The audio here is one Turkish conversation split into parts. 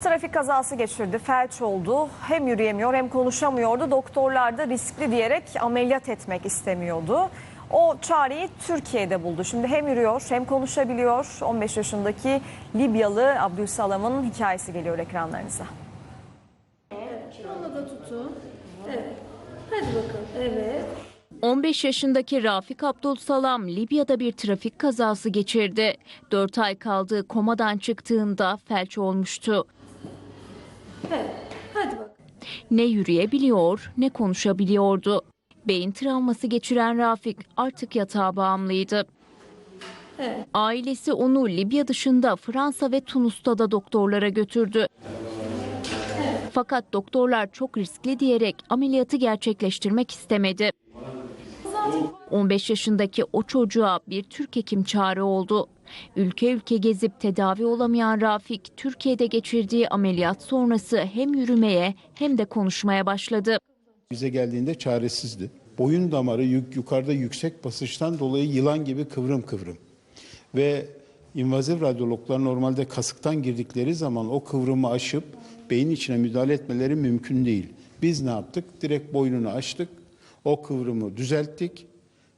Trafik kazası geçirdi, felç oldu. Hem yürüyemiyor hem konuşamıyordu. Doktorlar da riskli diyerek ameliyat etmek istemiyordu. O çareyi Türkiye'de buldu. Şimdi hem yürüyor hem konuşabiliyor. 15 yaşındaki Libyalı Abdülsalam'ın hikayesi geliyor ekranlarınıza. Onu da tutun. Evet. Hadi bakalım. Evet. 15 yaşındaki Rafik Abdülsalam Libya'da bir trafik kazası geçirdi. 4 ay kaldığı komadan çıktığında felç olmuştu. Evet. Hadi bakalım. Ne yürüyebiliyor ne konuşabiliyordu. Beyin travması geçiren Rafik artık yatağa bağımlıydı. Evet. Ailesi onu Libya dışında Fransa ve Tunus'ta da doktorlara götürdü. Fakat doktorlar çok riskli diyerek ameliyatı gerçekleştirmek istemedi. 15 yaşındaki o çocuğa bir Türk hekim çare oldu. Ülke ülke gezip tedavi olamayan Rafik, Türkiye'de geçirdiği ameliyat sonrası hem yürümeye hem de konuşmaya başladı. Bize geldiğinde çaresizdi. Boyun damarı yukarıda yüksek basınçtan dolayı yılan gibi kıvrım kıvrım. Ve invaziv radyologlar normalde kasıktan girdikleri zaman o kıvrımı aşıp beyin içine müdahale etmeleri mümkün değil. Biz ne yaptık? Direkt boynunu açtık. O kıvrımı düzelttik.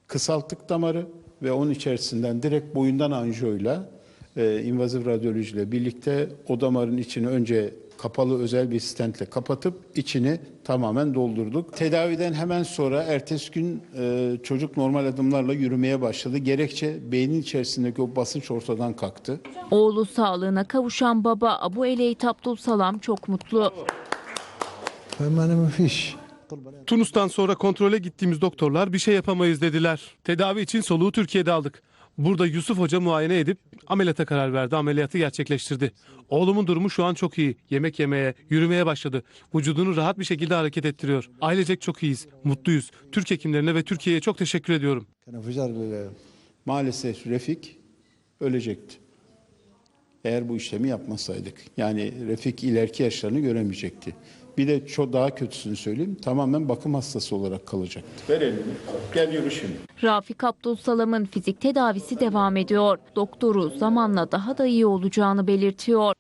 Kısalttık damarı ve onun içerisinden direkt boyundan anjiyoyla e, invaziv radyolojiyle birlikte o damarın içini önce kapalı özel bir stentle kapatıp içini tamamen doldurduk. Tedaviden hemen sonra ertesi gün e, çocuk normal adımlarla yürümeye başladı. Gerekçe beynin içerisindeki o basınç ortadan kalktı. Oğlu sağlığına kavuşan baba Abu Eleyt Abdülsalam çok mutlu. Hemen müthiş. Tunus'tan sonra kontrole gittiğimiz doktorlar bir şey yapamayız dediler. Tedavi için soluğu Türkiye'de aldık. Burada Yusuf Hoca muayene edip ameliyata karar verdi. Ameliyatı gerçekleştirdi. Oğlumun durumu şu an çok iyi. Yemek yemeye, yürümeye başladı. Vücudunu rahat bir şekilde hareket ettiriyor. Ailecek çok iyiyiz, mutluyuz. Türk hekimlerine ve Türkiye'ye çok teşekkür ediyorum. Maalesef Refik ölecekti. Eğer bu işlemi yapmasaydık. Yani Refik ileriki yaşlarını göremeyecekti. Bir de çok daha kötüsünü söyleyeyim. Tamamen bakım hastası olarak kalacaktı. Ver elini. Gel yürü şimdi. Rafik Abdülsalam'ın fizik tedavisi devam ediyor. Doktoru zamanla daha da iyi olacağını belirtiyor.